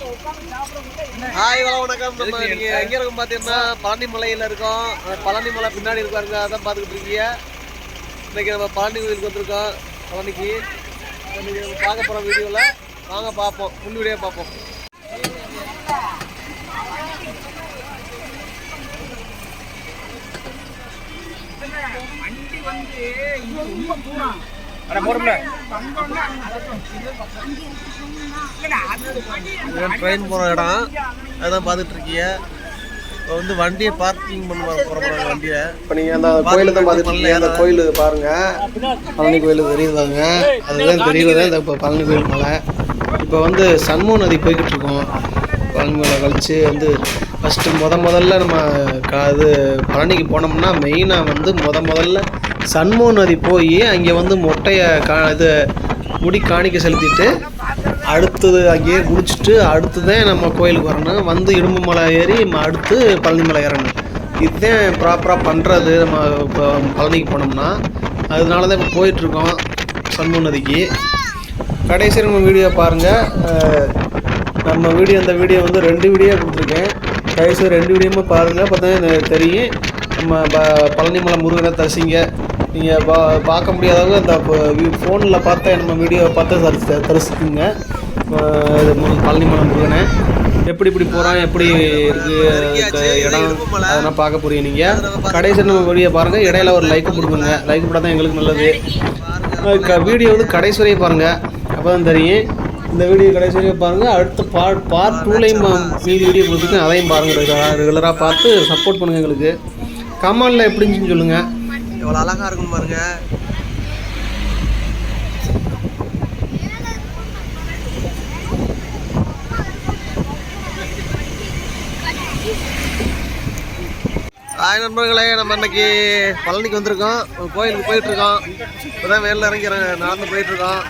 Hi வணக்கம் வணக்கம். நம்ம நீங்கள் எங்கே இருக்கும் பார்த்தீங்கன்னா பழனி மலையில் இருக்கோம். பழனி மலை பின்னாடி இருக்காருங்க அதான் பார்த்துக்கிட்டு இருக்கீங்க. இன்னைக்கு நம்ம பழனி கோயிலுக்கு வந்திருக்கோம் பழனிக்கு. இன்றைக்கி நம்ம பார்க்க போகிற வீடியோவில் வாங்க பார்ப்போம். முன் வீடியோ பார்ப்போம் ட்ரெயின் போகிற இடம். அதான் பார்த்துட்டு இருக்கீங்க இப்போ வந்து வண்டியை பார்க்கிங் பண்ண போகிற வண்டியை. இப்போ நீங்கள் அந்த கோயிலை தான் பார்த்துட்டு இருக்கீங்க. அந்த கோயில் பாருங்க. பழனி கோயில் தெரியுதாங்க? அதுதான் தெரியுது இந்த இப்போ பழனி கோயில் மலை. இப்போ வந்து சண்முக நதி போய்கிட்டு இருக்கோம். பழனி கழிச்சு வந்து ஃபஸ்ட்டு முத முதல்ல நம்ம கா இது பழனிக்கு போனோம்னா மெயினாக வந்து முத முதல்ல சண்முக நதி போய் அங்கே வந்து மொட்டையை கா இது முடி காணிக்க செலுத்திட்டு அடுத்தது அங்கேயே முடிச்சுட்டு அடுத்துதான் நம்ம கோயிலுக்கு வரணும். வந்து இடும்பு மலை ஏறி அடுத்து பழனி மலை ஏறணும் இதுதான் ப்ராப்பராக பண்ணுறது நம்ம இப்போ பழனிக்கு போனோம்னா. அதனால தான் இப்போ போயிட்டுருக்கோம் சண்முக நதிக்கு. கடைசி நம்ம வீடியோ பாருங்கள் நம்ம வீடியோ அந்த வீடியோ வந்து ரெண்டு வீடியோ கொடுத்துருக்கேன். கடைசி ரெண்டு வீடியோமே பாருங்கள் பார்த்தா தெரியும். பழனிமலை முருகனை தரிசிங்க. நீங்கள் பா பார்க்க முடியாதவங்க அந்த ஃபோனில் பார்த்தா நம்ம வீடியோவை பார்த்து தரிசி தரிசிக்குங்க. பழனிமலை முருகனை. எப்படி இப்படி போகிறான் எப்படி இருக்குது இடம் அதெல்லாம் பார்க்க போறீங்க நீங்கள் கடைசி நம்ம வீடியோ பாருங்கள் இடையில ஒரு லைக் கொடுக்குங்க லைக் போட்டால் தான் எங்களுக்கு நல்லது. க- வீடியோ வந்து கடைசி வரையும் பாருங்கள் அப்போ தான் தெரியும். இந்த வீடியோ கடைசி வரையும் பாருங்கள் அடுத்த பார்ட் பார்ட் டூலையும் மீதி வீடியோ கொடுத்துருக்கேன் அதையும் பாருங்கள் ரெகுலராக பார்த்து சப்போர்ட் பண்ணுங்கள் எங்களுக்கு. கமெண்டில் எப்படின்னு சொல்லுங்கள் எவ்வளோ அழகாக இருக்கும் பாருங்க. ஆய் நண்பர்களே நம்ம இன்னைக்கு பழனிக்கு வந்திருக்கோம். ஒரு கோயிலுக்கு போயிட்டுருக்கோம். இப்போதான் வேலில் இறங்கி நடந்து போயிட்டுருக்கோம்.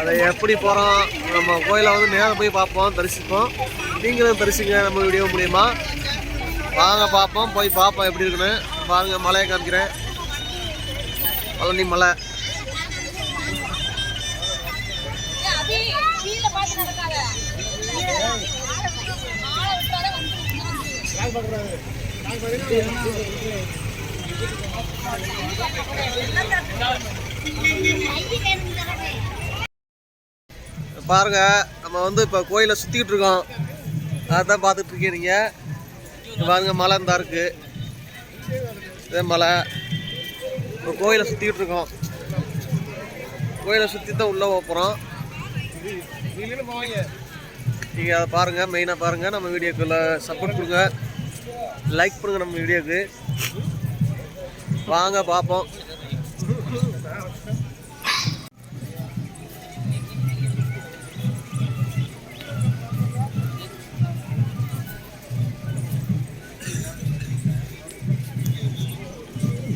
அதை எப்படி போகிறோம் நம்ம கோயிலை வந்து நேரம் போய் பார்ப்போம் தரிசிப்போம். நீங்களும் தரிசிங்க நம்ம வீடியோ மூலியமாக வாங்க பார்ப்போம் போய் பார்ப்போம் எப்படி இருக்குன்னு. பாருங்க மலையை காமிக்கிறேன். பழனி மலை. பாருங்க நம்ம வந்து இப்போ கோயிலை சுற்றிக்கிட்டு இருக்கோம். அதான் பார்த்துட்டு இருக்கீங்க நீங்கள் பாருங்க மலை இருந்தா இருக்கு. இதே மலை. இப்போ கோயிலை சுற்றிக்கிட்டு இருக்கோம். கோயிலை சுற்றி தான் உள்ளே போகிறோம் நீங்கள் அதை பாருங்கள் மெயினாக பாருங்கள் நம்ம வீடியோக்குள்ள சப்போர்ட் கொடுங்க. லைக் பண்ணுங்கள் நம்ம வீடியோக்கு. வாங்க பார்ப்போம்.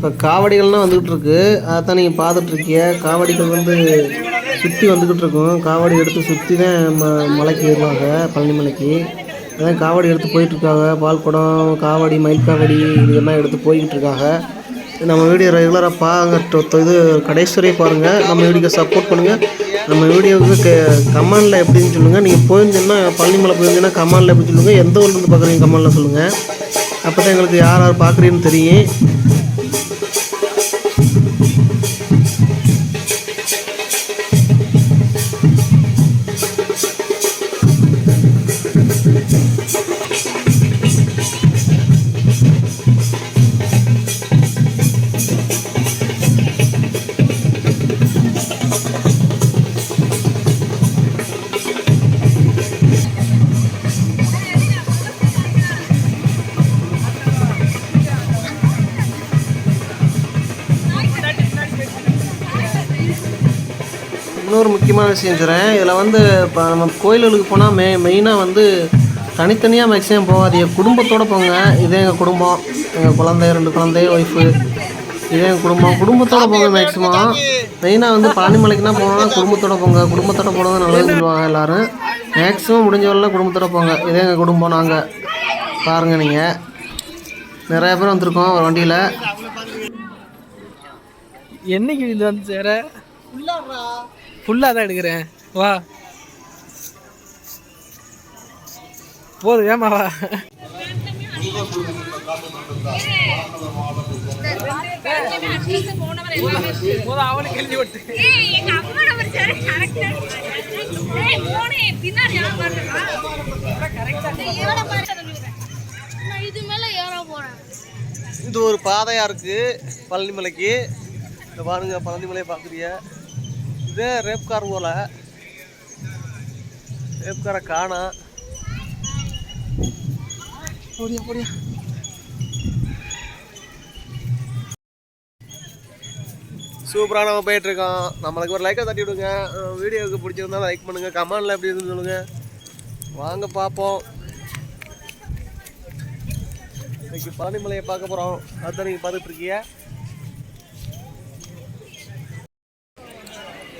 இப்போ காவடிகள்லாம் வந்துக்கிட்டு இருக்கு அதான் நீங்கள் பார்த்துட்ருக்கிய காவடிகள் வந்து சுற்றி வந்துக்கிட்டு இருக்கும் காவடி எடுத்து சுற்றி தான் ம மலைக்கு ஏறுவாங்க. பழனி மலைக்கு. அதான் காவடி எடுத்து போயிட்டுருக்காங்க. பால் குடம் காவடி மயில் காவடி இதெல்லாம் எடுத்து போய்கிட்டு இருக்காங்க நம்ம வீடியோ ரெகுலராக பாருங்க. இது கடைசி வரையும் பாருங்கள் நம்ம வீடியோக்கு சப்போர்ட் பண்ணுங்கள் நம்ம வீடியோவுக்கு க கமெண்டில் எப்படின்னு சொல்லுங்கள் நீங்கள் போயிருந்தீங்கன்னா பழனிமலை போயிருந்தீங்கன்னா கமெண்டில் எப்படி சொல்லுங்கள் எந்த ஊர்லேருந்து பார்க்குறீங்க கமெண்டில் சொல்லுங்கள் அப்போ தான் எங்களுக்கு யார் யார் பார்க்குறீங்கன்னு தெரியும். இன்னொரு முக்கியமான விஷயம் சொல்கிறேன் இதில் வந்து இப்போ நம்ம கோயில்களுக்கு போனால் மெ மெயினாக வந்து தனித்தனியாக மேக்ஸிமம் போகாதீங்க. குடும்பத்தோடு போங்க. இதே எங்கள் குடும்பம். எங்கள் குழந்தை ரெண்டு குழந்தை ஒய்ஃபு இதே எங்கள் குடும்பம். குடும்பத்தோடு போங்க மேக்ஸிமம் மெயினாக வந்து பழனிமலைக்குனா போனோம்னா குடும்பத்தோட போங்க. குடும்பத்தோட போனது நல்லதுன்னு சொல்லுவாங்க எல்லோரும். மேக்ஸிமம் முடிஞ்ச வரலாம் குடும்பத்தோட போங்க. இதே எங்கள் குடும்பம் நாங்கள் பாருங்கள் நீங்கள் நிறைய பேர் வந்திருக்கோம். ஒரு வண்டியில். என்னைக்கு இது வந்து சேர? ஃபுல்லாக தான் எடுக்கிறேன். வா. போதும் ஏமா வா. அவனுக்கு எழுதி விட்டு. இது ஒரு பாதையா இருக்கு பழனிமலைக்கு. இந்த பாருங்க பழனிமலையை பாக்குறீங்க இதே ரேப் கார் போல. ரேப் காரை காணா. போடியா போடியா. சூப்பராக நம்ம போயிட்டுருக்கோம். நம்மளுக்கு ஒரு லைக்கை தட்டி விடுங்க. வீடியோவுக்கு பிடிச்சிருந்தா லைக் பண்ணுங்கள் கமெண்டில் எப்படி இருக்குன்னு சொல்லுங்கள் வாங்க பார்ப்போம். இன்னைக்கு பழனிமலையை பார்க்க போகிறோம் அதான் நீங்கள் பார்த்துட்டு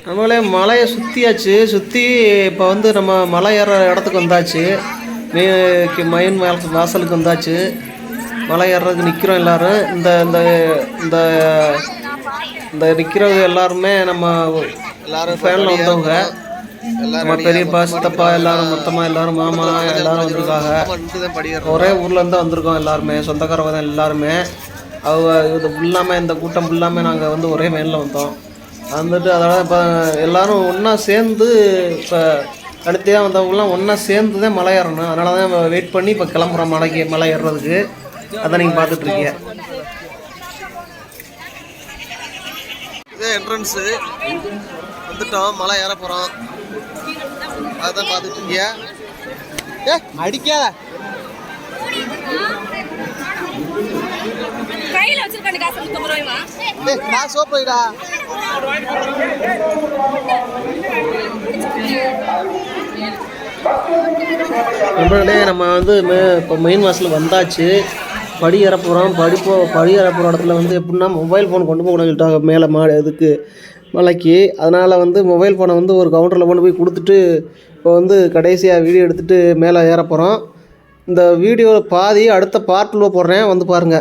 நம்மளே மலையை சுற்றியாச்சு சுற்றி இப்போ வந்து நம்ம மலை ஏற இடத்துக்கு வந்தாச்சு. மே மயன் வாச- வாசலுக்கு வந்தாச்சு. மலை ஏறுறதுக்கு நிற்கிறோம் எல்லாரும். இந்த இந்த இந்த இந்த நிற்கிறவங்க எல்லாருமே நம்ம எல்லாரும் ஃபேனில் வந்தவங்க. நம்ம பெரியப்பா சித்தப்பா எல்லாரும் மொத்தமாக எல்லாரும் மாமா எல்லாரும் வந்திருக்காங்க. ஒரே ஊர்லேருந்து வந்திருக்கோம் எல்லாருமே. சொந்தக்காரவங்க தான் எல்லாருமே. அவங்க இது இல்லாமல் இந்த கூட்டம் இல்லாமல் நாங்கள் வந்து ஒரே மேலில் வந்தோம். வந்துட்டு அதோட இப்போ எல்லாரும் ஒன்றா சேர்ந்து இப்போ அடுத்தையாக வந்தவங்கலாம் ஒன்றா சேர்ந்து தான் மலை ஏறணும். அதனால தான் வெயிட் பண்ணி இப்போ கிளம்புறோம் மலைக்கு மலை ஏறுறதுக்கு. அதை நீங்கள் பார்த்துட்ருக்கீங்க இது என்ட்ரன்ஸு வந்துட்டோம் மலை ஏற போகிறோம் அதான் பார்த்துட்டு இருக்கீங்க. ஏ அடிக்காத கையில வச்சிருக்காண்டு காசு நூத்தம்பது ரூபாயுமா ஏ நான் சோப்பைடா நம்மளே நம்ம வந்து மே இப்போ மெயின் வாசல் வந்தாச்சு. படி ஏற போகிறோம் படி போ படி ஏற போகிற இடத்துல வந்து எப்படின்னா மொபைல் ஃபோன் கொண்டு போக சொல்லிட்டாங்க. மேலே மா இதுக்கு மலைக்கு. அதனால் வந்து மொபைல் ஃபோனை வந்து ஒரு கவுண்டரில் கொண்டு போய் கொடுத்துட்டு இப்போ வந்து கடைசியாக வீடியோ எடுத்துகிட்டு மேலே ஏற போகிறோம் இந்த வீடியோ பாதி அடுத்த பார்ட்டில் போடுறேன். வந்து பாருங்கள்